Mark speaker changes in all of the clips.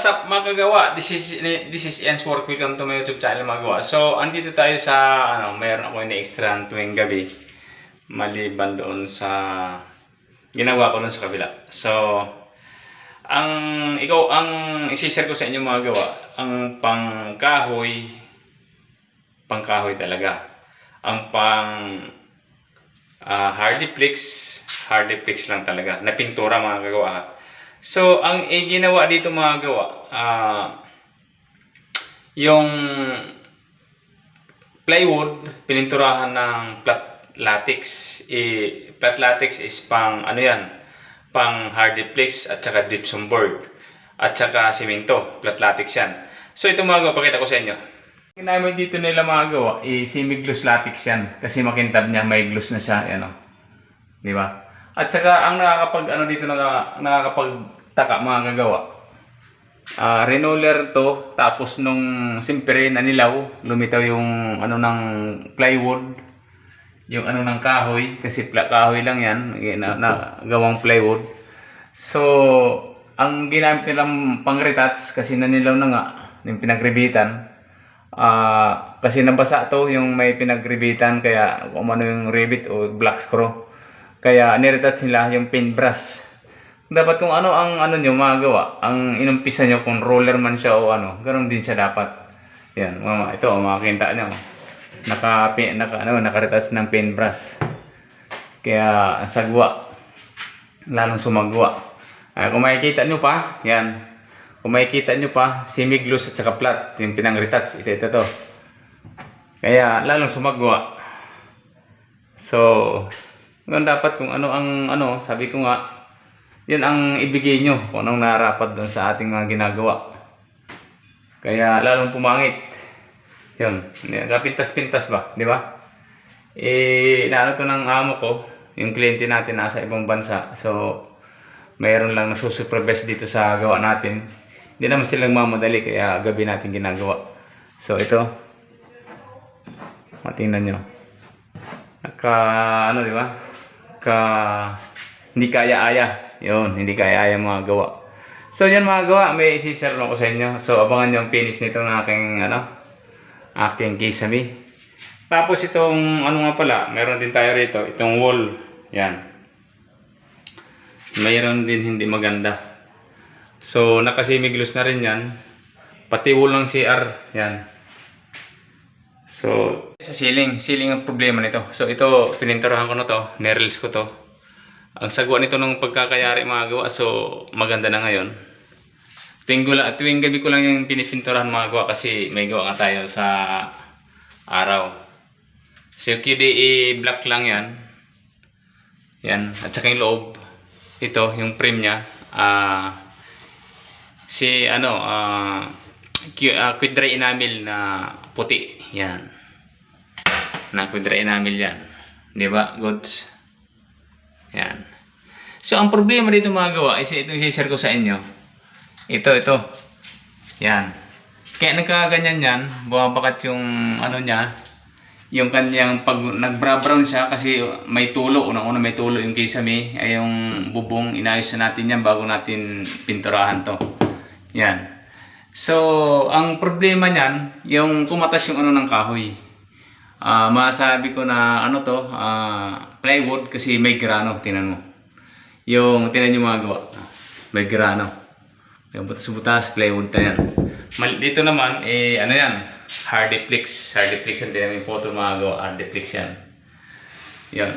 Speaker 1: what's up mga kagawa? This is this is Ian's Work. Welcome to my YouTube channel mga kagawa. So, andito tayo sa ano, mayroon ako ini-extra tuwing gabi maliban doon sa ginawa ko doon sa kabila. So, ang ikaw ang i-share ko sa inyo mga gawa, ang pangkahoy pangkahoy talaga. Ang pang ah, hardiplex, hardiplex lang talaga, na pintura mga kagawa. ha. So, ang eh, ginawa dito mga gawa, ah, yung plywood, pininturahan ng flat latex. Eh, flat latex is pang, ano yan, pang hardiplex at saka gypsum board. At saka simento, flat latex yan. So, ito mga gawa, pakita ko sa inyo. Ginamit dito nila mga gawa, eh, semi-gloss latex yan. Kasi makintab niya, may gloss na siya, ano. Di ba? At saka ang nakakapag ano dito naka, nakakapagtaka mga kagawa. Ah, renoller to tapos nung simpre nanilaw, lumitaw yung ano ng plywood, yung ano ng kahoy kasi kahoy lang 'yan, na, na gawang plywood. So, ang ginamit nilang pang-retouch kasi nanilaw na nga, yung pinagribitan. Ah, kasi nabasa to yung may pinagribitan kaya kung ano yung rivet o black screw. Kaya niretouch nila yung paintbrush. Dapat kung ano ang ano nyo magawa, ang inumpisa nyo kung roller man siya o ano, ganun din siya dapat. Yan, mama, ito, oh, makakita nyo. Naka, naka, ano, nakaretouch ng paintbrush. Kaya, sagwa. Lalong sumagwa. Ah, kung makikita nyo pa, yan. Kung makikita nyo pa, semi-gloss at saka flat, yung pinang-retouch, ito, ito, to. Kaya, lalong sumagwa. So, ganun dapat kung ano ang ano, sabi ko nga, yun ang ibigay nyo kung anong narapat doon sa ating mga ginagawa. Kaya lalong pumangit. Yun, kapintas-pintas ba, di ba? Eh, naano to ng amo ko, yung kliyente natin nasa ibang bansa. So, mayroon lang nasusupervise dito sa gawa natin. Hindi naman silang mamadali, kaya gabi natin ginagawa. So, ito. Matingnan nyo naka ano di ba ka hindi kaya-aya yun hindi kaya-aya mga gawa. So yan mga gawa may isi-share lang sa inyo. So abangan nyo ang finish nito ng aking ano aking kisame. Tapos itong ano nga pala meron din tayo rito itong wall. Yan. Mayroon din hindi maganda. So nakasimiglos na rin yan. Pati wall ng CR yan So, sa ceiling, ceiling ang problema nito. So, ito, pininturahan ko na to, nerils ko to. Ang sagwa nito ng pagkakayari mga gawa, so maganda na ngayon. Tuwing, gula, tuwing gabi ko lang yung pinipinturahan mga gawa kasi may gawa nga tayo sa araw. So, QDE black lang yan. Yan, at saka yung loob. Ito, yung frame niya. Ah, si ano, ah, Q, uh, quadra enamel na puti. Yan. Na quadra enamel yan. Di ba? Goods. Yan. So, ang problema dito mga gawa is ito i-share ko sa inyo. Ito, ito. Yan. Kaya nagkaganyan yan, bumabakat yung ano niya, yung kanyang pag nagbra-brown siya kasi may tulo, unang-una may tulo yung kisame, ay yung bubong, inayos na natin yan bago natin pinturahan to. Yan. So, ang problema niyan, yung kumatas yung ano ng kahoy. Ah, masabi ko na ano to, ah, plywood kasi may grano, tinan mo. Yung tinan niyo mga gawa. May grano. Yung butas-butas, plywood na yan. Dito naman, eh, ano yan? Hardiplex. Hardiplex yan. Tinan yung photo mga gawa. Hardiplex yan. Yan.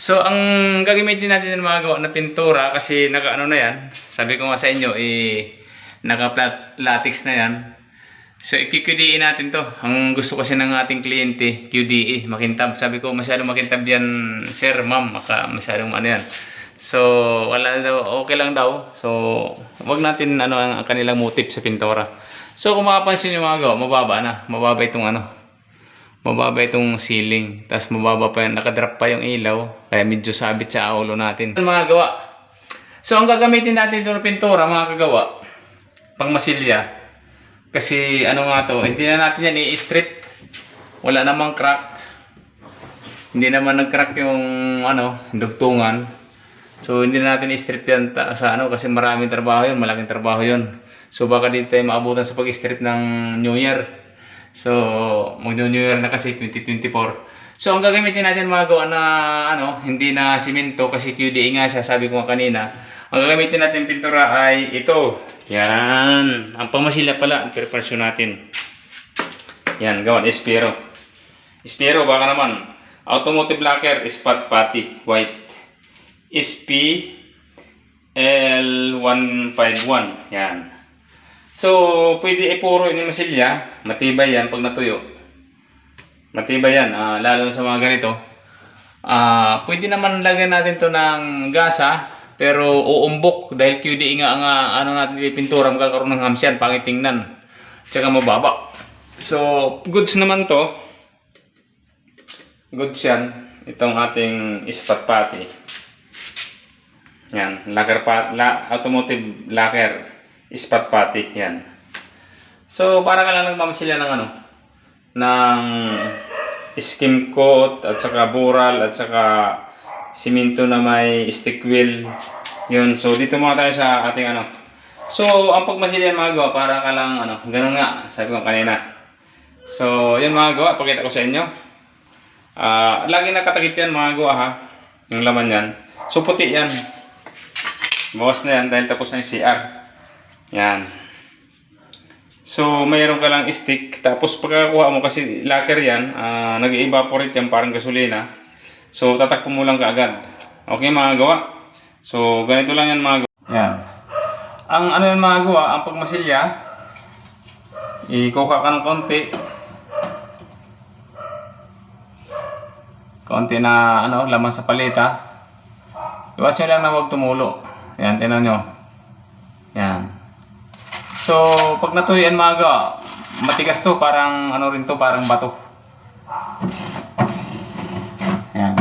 Speaker 1: So, ang gagamitin natin ng mga gawa na pintura kasi naka ano na yan. Sabi ko nga sa inyo, eh, naka-flat latex na yan. So, i-QDE natin to. Ang gusto kasi ng ating kliyente, QDE, makintab. Sabi ko, masyadong makintab yan, sir, ma'am, maka, masyadong ano yan. So, wala daw, okay lang daw. So, wag natin ano ang kanilang motif sa pintura. So, kung makapansin nyo mga gawa, mababa na. Mababa itong ano, mababa itong ceiling. Tapos mababa pa yung, nakadrop pa yung ilaw. Kaya medyo sabit sa ulo natin. Mga gawa. So, ang gagamitin natin ito ng pintura, mga kagawa, pang masilya. Kasi ano nga to, hindi na natin yan i-strip. Wala namang crack. Hindi naman nag-crack yung ano, dugtungan. So hindi na natin i-strip yan sa ano kasi maraming trabaho yun, malaking trabaho yun. So baka dito tayo maabutan sa pag-strip ng New Year. So mag-New Year na kasi 2024. So ang gagamitin natin mga gawa na ano, hindi na simento kasi QDE nga siya, sabi ko nga kanina. Ang gagamitin natin pintura ay ito. Yan. Ang pamasilya pala, ang preparasyon natin. Yan, gawan, Espero. Espero, baka naman. Automotive lacquer, spot putty, white. SP L151. Yan. So, pwede ipuro ini masilya. Matibay yan pag natuyo. Matibay yan, ah, lalo sa mga ganito. Ah, pwede naman lagyan natin to ng gasa, pero uumbok dahil QD nga ang ah, ano natin pintura magkakaroon ng hams yan, pangit tingnan. Tsaka mababa. So, goods naman to. Goods yan. Itong ating ispat pati. Yan, lacquer pa, la, automotive lacquer, ispat pati, yan. So, para ka lang nagmamasilya ng ano, ng skim coat, at saka bural, at saka simento na may stick wheel. Yun, so dito muna tayo sa ating ano. So, ang pagmasilya mga gawa, para ka lang ano, ganun nga, sabi ko kanina. So, yun mga gawa, pakita ko sa inyo. Ah, lagi nakatakip yan mga gawa ha, yung laman yan. So, puti yan. Bawas na yan dahil tapos na yung CR. Yan. So, mayroon ka lang stick. Tapos pagkakuha mo kasi lacquer yan, ah, nag-evaporate yan parang gasolina. So, tatakpo mo lang kaagad. Okay mga gawa? So, ganito lang yan mga gawa. Yan. Ang ano yan mga gawa, ang pagmasilya, ikuha ka ng konti. Konti na ano, laman sa paleta. Iwasan nyo lang na huwag tumulo. Yan, tinan nyo. Yan. So, pag natuyan mga gawa, matigas to, parang ano rin to, parang bato. Yan.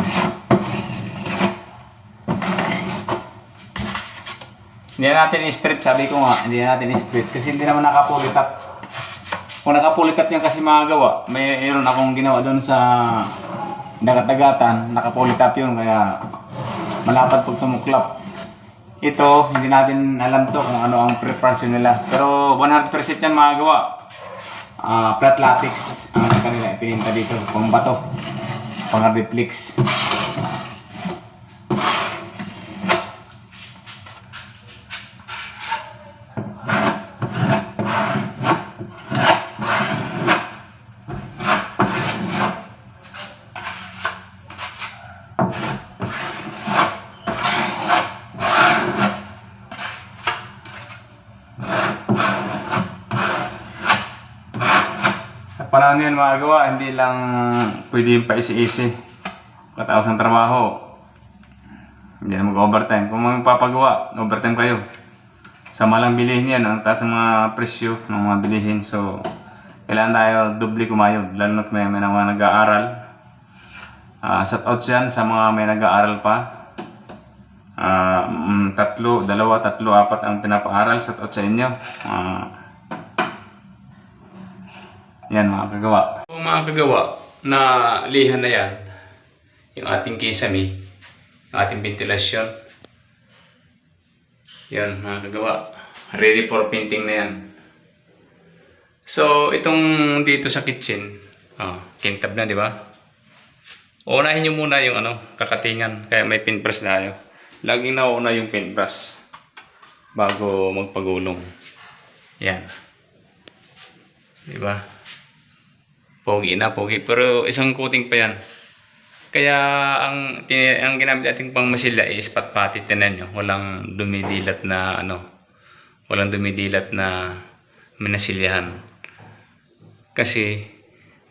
Speaker 1: Hindi na natin i-strip, sabi ko nga, hindi na natin i-strip kasi hindi naman nakapulit up. Kung nakapulit up yan kasi mga gawa, mayroon akong ginawa doon sa dagat-dagatan, nakapulit up yun, kaya malapad pag tumuklap. Ito, hindi natin alam to kung ano ang preparation nila. Pero 100% yan mga gawa. Ah, flat latex ang kanila ipininta dito, pang bato, pang reflex. Sa panahon ngayon mga gawa, hindi lang pwede yung paisi-isi. Katapos ng trabaho, hindi na mag-overtime. Kung magpapagawa, overtime kayo. Sa malang bilihin yan, ang taas ng mga presyo ng mga bilihin. So, kailangan tayo doble kumayod. Lalo na't may, may mga nag-aaral. Ah, shout out yan sa mga may nag-aaral pa. Mm, tatlo, dalawa, tatlo, apat ang pinapaaral. Shout out sa inyo. Ah, yan mga kagawa. Yung mga kagawa na lihan na yan, yung ating kisame, yung ating ventilasyon. Yan mga kagawa. Ready for painting na yan. So, itong dito sa kitchen, oh, kintab na, di ba? Unahin nyo muna yung ano, kakatingan. Kaya may paintbrush na tayo. Laging nauna yung paintbrush bago magpagulong. Yan. Di ba? Pogi na, pogi. Pero isang coating pa yan. Kaya ang, ang ginamit nating pang masilya is patpati. Tinan nyo. Walang dumidilat na ano. Walang dumidilat na minasilyahan. Kasi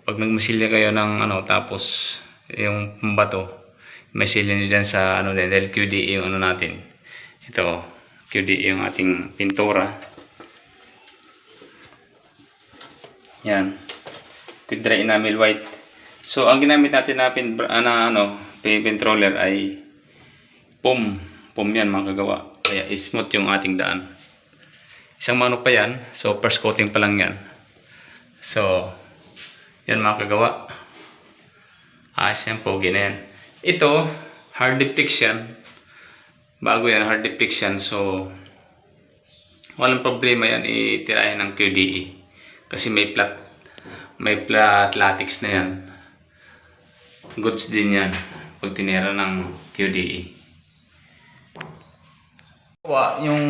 Speaker 1: pag nagmasilya kayo ng ano tapos yung pambato may silya nyo dyan sa ano din dahil QDE yung ano natin ito QDE yung ating pintura yan Quadra enamel white. So, ang ginamit natin na, pin, na ano, pin controller ay pum. Pum yan mga kagawa. Kaya smooth yung ating daan. Isang manok pa yan. So, first coating pa lang yan. So, yan mga kagawa. Ayos yan, pogi. Ito, hard yan. Bago yan, hard yan. So, walang problema yan itirahin ng QDE. Kasi may plat, may plat latex na yan. Goods din yan pag tinira ng QDE. Yung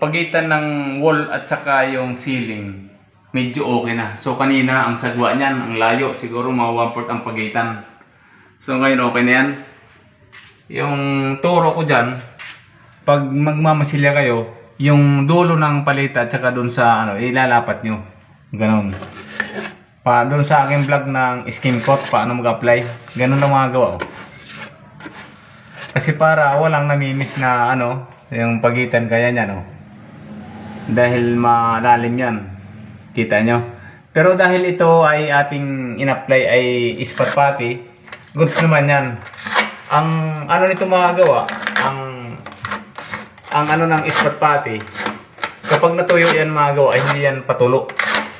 Speaker 1: pagitan ng wall at saka yung ceiling, medyo okay na. So kanina ang sagwa niyan, ang layo, siguro mga 1 ang pagitan. So ngayon okay na yan. Yung turo ko dyan, pag magmamasilya kayo, yung dulo ng palita at saka dun sa ano, ilalapat nyo. Ganon. Pa, dun sa aking vlog ng skin coat, paano mag-apply. Ganon lang mga gawa. oh. Kasi para walang namimiss na ano, yung pagitan kaya niya no. Dahil malalim yan. Kita nyo. Pero dahil ito ay ating in-apply ay ispat pati, goods naman yan. Ang ano nito mga gawa, ang ang ano ng ispat pati, kapag natuyo yan mga gawa, ay hindi yan patulo,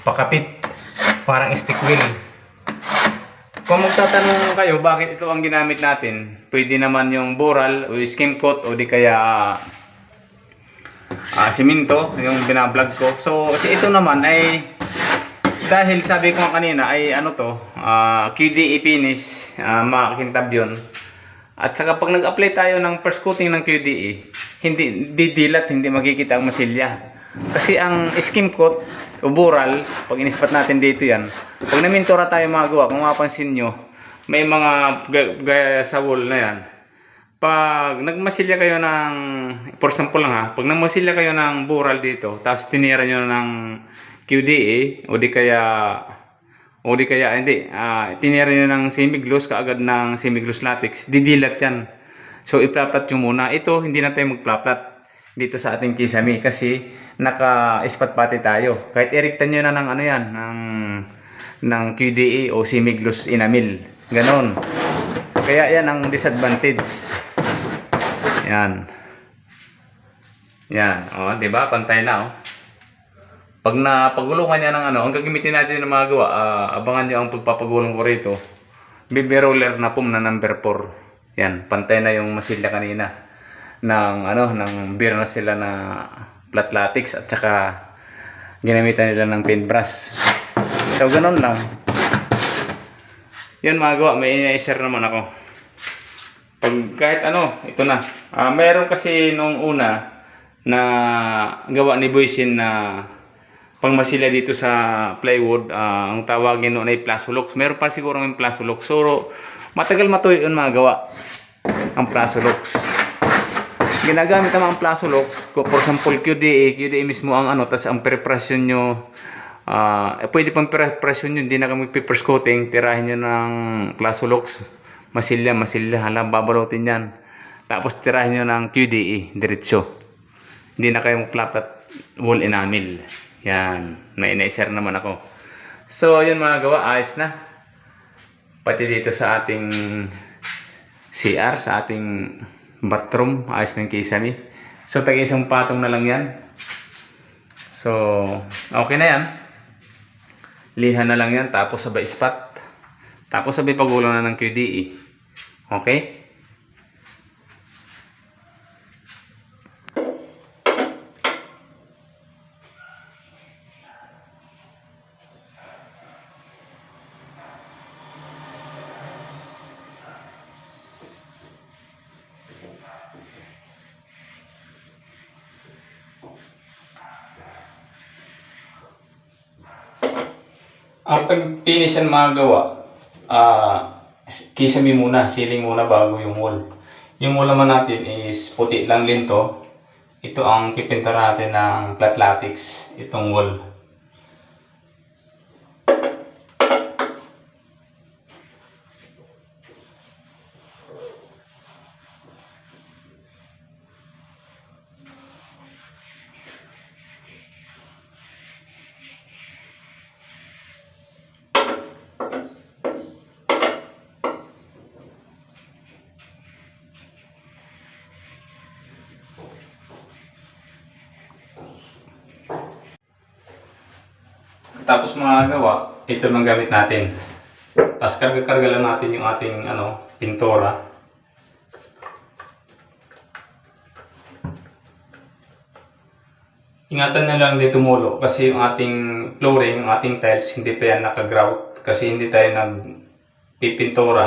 Speaker 1: pakapit, parang stick wheel. Kung magtatanong kayo bakit ito ang ginamit natin, pwede naman yung boral o skim coat o di kaya ah simento, yung binablog ko. So, kasi ito naman ay dahil sabi ko kanina ay ano to, ah QDE finish, uh, makintab yun. At saka pag nag-apply tayo ng first coating ng QDE, hindi didilat, hindi makikita ang masilya. Kasi ang skim coat o bural, pag inispat natin dito yan, pag namintura tayo magawa, kung mapansin nyo, may mga ga- gaya sa wall na yan. Pag nagmasilya kayo ng, for example lang ha, pag nagmasilya kayo ng bural dito, tapos tinira nyo ng QDE, o di kaya, o di kaya, hindi, ah tinira nyo ng semi-gloss, kaagad ng semi-gloss latex, didilat yan. So, iplaplat nyo muna. Ito, hindi na tayo magplaplat dito sa ating kisame kasi naka-ispat pati tayo. Kahit erektan nyo na ng ano yan, ng, ng QDE o semi-gloss enamel. Ganon. Kaya yan ang disadvantage. Yan. Yan. O, di ba? Pantay na, oh. Pag napagulungan niya ng ano, ang gagamitin natin ng mga gawa, ah, abangan niyo ang pagpapagulong ko rito. BB roller na pum na number 4. Yan, pantay na yung masilya kanina. Ng ano, ng beer na sila na flat latex at saka ginamitan nila ng paintbrush. So, ganun lang. Yan mga gawa, may ina-share naman ako. Pag kahit ano, ito na. Ah, mayroon kasi nung una na gawa ni Boysin na pangmasila dito sa plywood, ah, ang tawagin noon ay Plasolux. Meron pa siguro ng Plasolux. So, matagal matuyo yun mga gawa. Ang Plasolux. Ginagamit naman ang Plasolux. Kung for example, QDA, QDA mismo ang ano, tas ang preparation nyo, ah, eh, pwede pang preparation nyo, hindi na kami papers coating, tirahin nyo ng Plasolux. Masilya, masilya, halang babalutin yan. Tapos tirahin nyo ng QDE, diretso. Hindi na kayo magplapat wall enamel. Yan. May ina-share naman ako. So, yun mga gawa. Ayos na. Pati dito sa ating CR, sa ating bathroom. Ayos ng kisame. So, tag isang patong na lang yan. So, okay na yan. Lihan na lang yan. Tapos sabay spot. Tapos sabay pagulo na ng QDE. Okay? Ang pag-finish yan mga gawa, ah, kisame muna, ceiling muna bago yung wall. Yung wall naman natin is puti lang linto. Ito ang pipintura natin ng flat latex, itong wall. Tapos mga gawa, ito lang gamit natin. Tapos karga-karga lang natin yung ating ano, pintura. ingatan na lang dito tumulo kasi yung ating flooring, yung ating tiles, hindi pa yan nakagrout kasi hindi tayo nagpipintura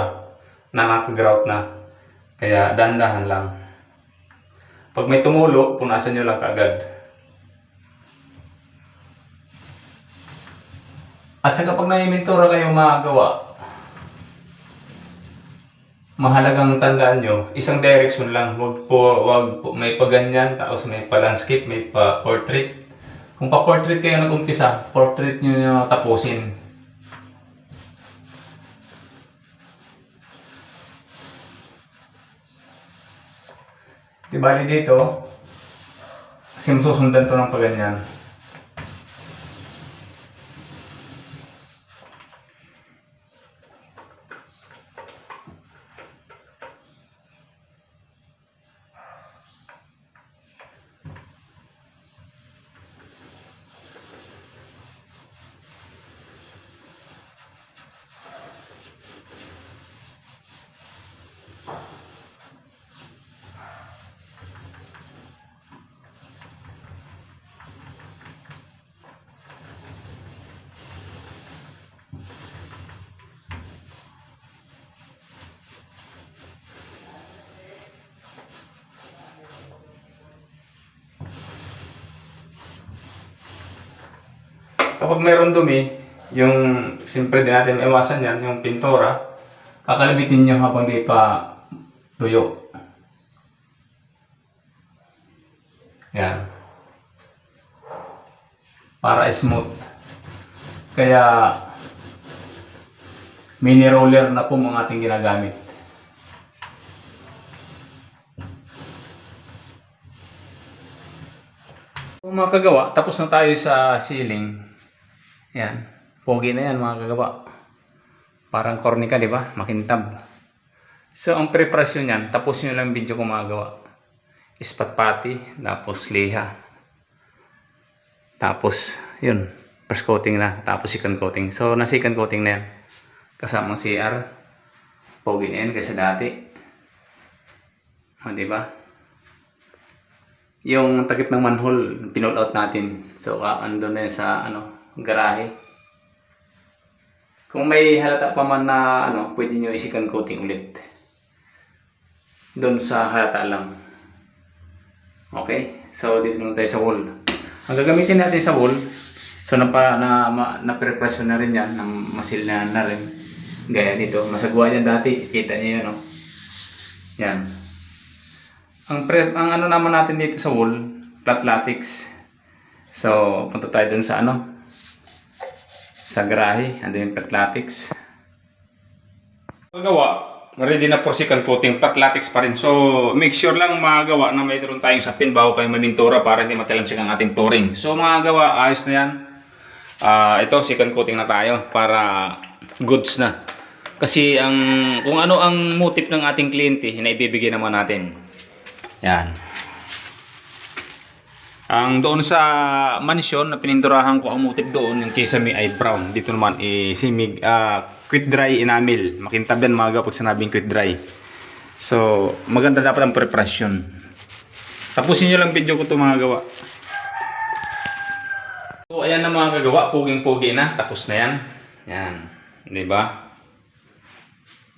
Speaker 1: na nakagrout na. Kaya dahan-dahan lang. Pag may tumulo, punasan nyo lang kaagad. At saka pag naimintura kayo magawa, mahalagang tandaan nyo, isang direction lang. Huwag po, wag po, may pa ganyan, tapos may pa landscape, may pa portrait. Kung pa portrait kayo nag-umpisa, portrait nyo na tapusin. Di bali dito, kasi susundan to ng paganyan. Kapag mayroon dumi, yung siyempre din natin iwasan yan, yung pintura, kakalabitin nyo habang di pa tuyo. Yan. Para smooth. Kaya mini roller na po ang ating ginagamit. Kung mga kagawa, tapos na tayo sa ceiling. Yan. Pogi na yan mga kagawa. Parang cornica, di ba? Makintab. So, ang preparasyon yan, tapos nyo lang video kung magawa. Ispat pati, tapos liha. Tapos, yun. First coating na, tapos second coating. So, na second coating na yan. Kasamang CR. Pogi na yan kaysa dati. O, di ba? Yung takip ng manhole, pinold out natin. So, uh, andun na sa, ano, garahe. Kung may halata pa man na, ano, pwede nyo isikan coating ulit. Doon sa halata lang. Okay? So, dito naman tayo sa wall. Ang gagamitin natin sa wall, so na, ma, naprepresyon na rin yan, ng masil na, na rin. Gaya dito, masagwa yan dati, kita niyo yan, oh. Yan. Ang pre, ang ano naman natin dito sa wall, flat latex. So, punta tayo dun sa ano, sa garahe, andun yung flat latex. Paggawa, ready na for second coating, flat latex pa rin. So, make sure lang magawa na mayroon tayong sapin bago kayo mamintura para hindi matalamsik ang ating flooring. So, mga gawa, ayos na yan. Ah, ito, second coating na tayo para goods na. Kasi ang kung ano ang motive ng ating kliyente, naibibigay naman natin. Yan. Ang doon sa mansion na pininturahan ko ang motif doon yung kisame ay brown. Dito naman eh simig ah, quick dry enamel. Makintab yan mga pag sinabing quick dry. So, maganda dapat ang preparation. Tapusin nyo lang video ko to mga gawa. So, ayan na mga kagawa. Puging-pugi na. Tapos na yan. Yan. Di ba?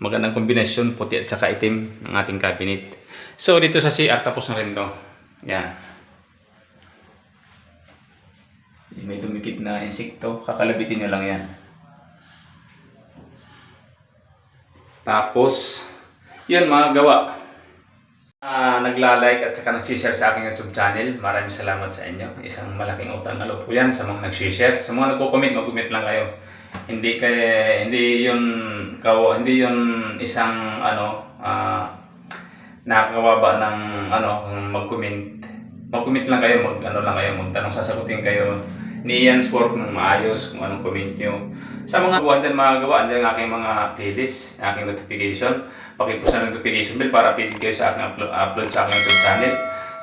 Speaker 1: Magandang kombinasyon, puti at saka itim ng ating cabinet. So, dito sa CR, tapos na rin to. Yan. May dumikit na insekto, kakalabitin nyo lang yan. Tapos, yun mga gawa. Ah, nagla-like at saka nag-share sa aking YouTube channel. Maraming salamat sa inyo. Isang malaking utang na loob yan sa mga nag-share. Sa mga nagko-comment, mag-comment lang kayo. Hindi kay hindi yun kaw hindi yun isang ano ah nakakawaba ng ano mag-comment. Mag-comment lang kayo, mag ano lang kayo, magtanong sasagutin kayo ni Ian Sport ng maayos kung anong comment nyo. Sa mga gawa dyan mga gawa, dyan aking mga playlist, aking notification. Pakipusa ng notification bell para update kayo sa aking upload, upload sa aking YouTube channel.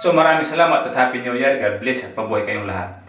Speaker 1: So maraming salamat at Happy New Year. God bless at pabuhay kayong lahat.